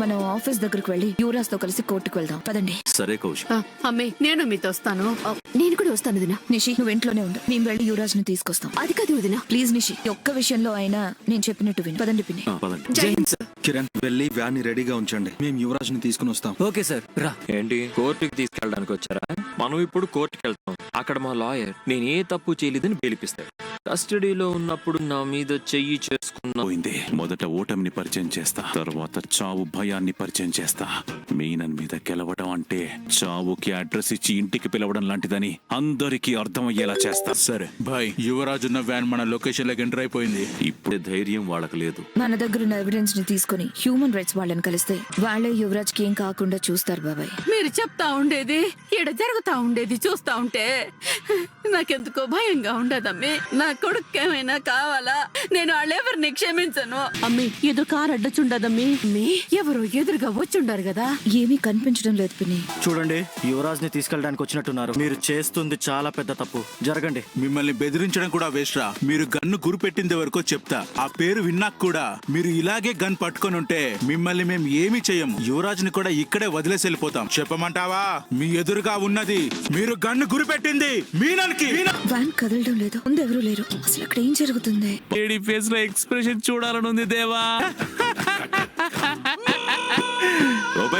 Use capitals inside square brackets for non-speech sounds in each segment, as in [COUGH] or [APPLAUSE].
మనం ఆఫీస్ దగ్గరకు వెళ్ళి యువరాజ్తో కలిసి కోర్టుకు వెళ్దాం. పదండి. సరే కౌశిక్. అమ్మే నేను మీతో వస్తాను. నేను కూడా వస్తాను వదినా. నిషి నువ్వు ఇంట్లోనే ఉండు. మేము వెళ్ళి యువరాజ్ని తీసుకొస్తాం. అది కాదు వదిన. ప్లీజ్ నిషి ఒక్క విషయంలో అయినా నేను చెప్పినట్టు విను. పదండి పిన్ని. కిరణ్ వెళ్ళి వ్యాన్ని రెడీగా ఉంచండి. మేము యువరాజ్ని తీసుకుని వస్తాం. Okay sir. రా. ఏంటి? కోర్టుకి తీసుకెళ్ళడానికి వచ్చారా? మనం ఇప్పుడు కోర్టుకి వెళ్తాం అక్కడ మా లాయర్ నేను ఏ తప్పు చేయలేదని బెలిపిస్తాడు కస్టడీలో ఉన్నప్పుడు నా మీద చెయ్యి చేసుకున్న పోయింది. మొదట ఓటమిని పరిచయం చేస్తా తర్వాత చావు భయాన్ని పరిచయం చేస్తా. మీనన్ మీద గెలవడం అంటే చావుకి అడ్రస్ ఇచ్చి ఇంటికి పిలవడం లాంటిదని అందరికీ అర్థమయ్యేలా చేస్తా. సరే బాయ్. యువరాజ్ ఉన్న వ్యాన్ మన లొకేషన్లోకి ఎంటర్ అయిపోయింది. ఇప్పుడే ధైర్యం వాళ్ళకి లేదు. మన దగ్గర ఉన్న ఎవిడెన్స్ని తీసుకుని హ్యూమన్ రైట్స్ వాళ్ళని కలిస్తే వాళ్ళే యువరాజ్కి ఏం కాకుండా చూస్తారు బాబాయ్. మీరు చెప్తా ఉండేది ఈడ జరుగుతా ఉండేది చూస్తా ఉంటే నాకెందుకో భయంగా ఉండదమ్మి. నా కొడుకు ఏమైనా కావాలా? నేను వాళ్ళెవరిని క్షమించను. అమ్మి ఏదో కారు అడ్డచుండదమ్మి అమ్మి ఎవరో ఎదురుగా వచ్చుండారు కదా. ఏమీ కనిపించడం లేదు పిన్ని. చూడండి యువరాజ్ని తీసుకెళ్ళడానికి వచ్చినట్టున్నారు. మీరు చేస్తుంది చాలా పెద్ద తప్పు. జరగండి. మిమ్మల్ని బెదిరించడం కూడా వేస్ట్ రా. మీరు గన్ను గురి పెట్టింది వరకు చెప్తా. ఆ పేరు విన్నాక కూడా మీరు ఇలాగే గన్ పట్టుకొని ఉంటే మిమ్మల్ని మేము ఏమీ చెయ్యం యువరాజ్ని కూడా ఇక్కడే వదిలేసి వెళ్ళిపోతాం. చెప్పమంటావా? మీ ఎదురుగా ఉన్నది మీరు గన్ను గురి పెట్టింది మీనన్కి. మీనన్ వ్యాన్ కదలడం లేదు. ముందు ఎవరూ లేరు. అసలు అక్కడ ఏం జరుగుతుంది? ఏడి ఫేస్లో ఎక్స్ప్రెషన్ చూడాలనుంది దేవా. [LAUGHS]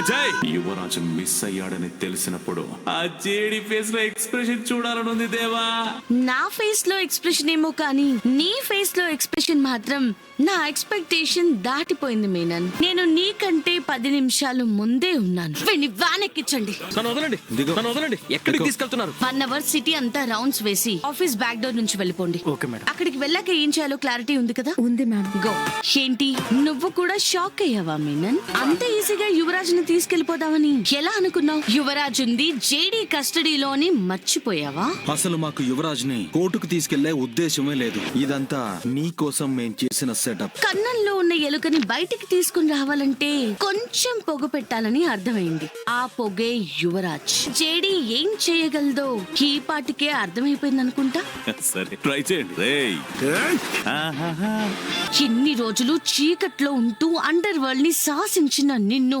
చేయి యువరాజు మిస్ అయ్యాడని తెలిసినప్పుడు ఆ జేడి ఫేస్లో ఎక్స్ప్రెషన్ చూడాలనుంది దేవా! నా ఫేస్లో ఎక్స్ప్రెషన్ ఏమో కానీ నీ ఫేస్లో ఎక్స్ప్రెషన్ మాత్రం నా ఎక్స్పెక్టేషన్ దాటిపోయింది మీనన్. నేను నీకంటే పది నిమిషాలు ముందే ఉన్నాను. వీడిని వ్యాన్ ఎక్కించండి వదలండి. ఎక్కడికి తీసుకెళ్తున్నారు? వన్ అవర్ సిటీ అంతా రౌండ్స్ వేసి ఆఫీస్ బ్యాక్ డోర్ నుంచి వెళ్ళిపోండి. Okay madam. అక్కడికి వెళ్ళాక ఏం చేయాలో క్లారిటీ ఉంది కదా? ఉంది మ్యామ్ గో ఏంటి? నువ్వు కూడా షాక్ అయ్యావా మీనన్? అంత ఈజీగా యువరాజ్ని తీసుకెళ్ళిపోదామని ఎలా అనుకున్నావు? యువరాజ్ ఉంది జేడీ కస్టడీలోని మర్చిపోయావా? అసలు మాకు యువరాజ్ని కోర్టుకు తీసుకెళ్ళే ఉద్దేశమే లేదు. ఇదంతా నీ కోసం మేం చేసిన సెటప్. కన్నంలో ఉన్న ఎలుకని బయటికి తీసుకుని రావాలంటే కొంచెం పొగ పెట్టాలని అర్థమైంది. ఆ పొగే యువరాజ్. జేడీ ఏం చేయగలదో ఈ పాటికే అర్థమైపోయింది అనుకుంటా [LAUGHS] సరే ట్రై చేయండి. రేయ్. ఆహాహా. ఇన్ని రోజులు చీకట్లో ఉంటూ అండర్ వరల్డ్ని శాసించిన నిన్ను.